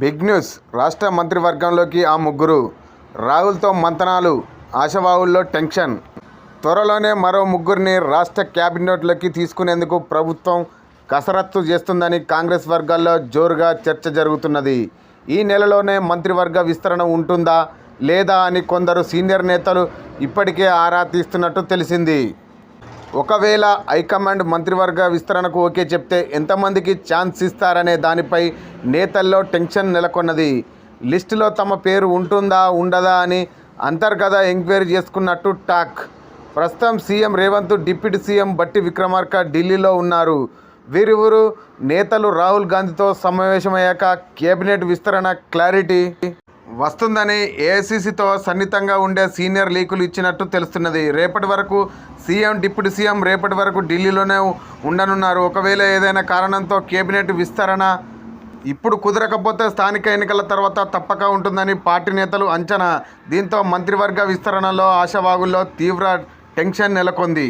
Big news. రాష్ట్ర మంత్రివర్గంలోకి ఆ ముగ్గురు. రాహుల్తో మంతనాలు. ఆశవాహుల్లో టెన్షన్. త్వరలోనే మరో ముగ్గురిని రాష్ట్ర క్యాబినెట్లోకి తీసుకునేందుకు ప్రభుత్వం కసరత్తు చేస్తుందని కాంగ్రెస్ వర్గాల్లో జోరుగా చర్చ జరుగుతున్నది. ఈ నెలలోనే మంత్రివర్గ విస్తరణ ఉంటుందా లేదా అని కొందరు సీనియర్ నేతలు ఇప్పటికే ఆరా తీస్తున్నట్టు తెలిసింది. ఒకవేళ హైకమాండ్ మంత్రివర్గ విస్తరణకు ఓకే చెప్తే ఎంతమందికి ఛాన్స్ ఇస్తారనే దానిపై నేతల్లో టెన్షన్ నెలకొన్నది. లిస్టులో తమ పేరు ఉంటుందా ఉండదా అని అంతర్గత ఎంక్వైరీ చేసుకున్నట్టు టాక్. ప్రస్తుతం సీఎం రేవంత్ డిప్యూటీ సీఎం బట్టి విక్రమార్క ఢిల్లీలో ఉన్నారు. వీరిరువురు నేతలు రాహుల్ గాంధీతో సమావేశమయ్యాక కేబినెట్ విస్తరణ క్లారిటీ వస్తుందని ఏఐసీసీతో సన్నిహితంగా ఉండే సీనియర్ లీకులు ఇచ్చినట్టు తెలుస్తున్నది. రేపటి వరకు సీఎం డిప్యూటీ సీఎం రేపటి వరకు ఢిల్లీలోనే ఉండనున్నారు. ఒకవేళ ఏదైనా కారణంతో కేబినెట్ విస్తరణ ఇప్పుడు కుదరకపోతే స్థానిక ఎన్నికల తర్వాత తప్పక ఉంటుందని పార్టీ నేతలు అంచనా. దీంతో మంత్రివర్గ విస్తరణలో ఆశావాగుల్లో తీవ్ర టెన్షన్ నెలకొంది.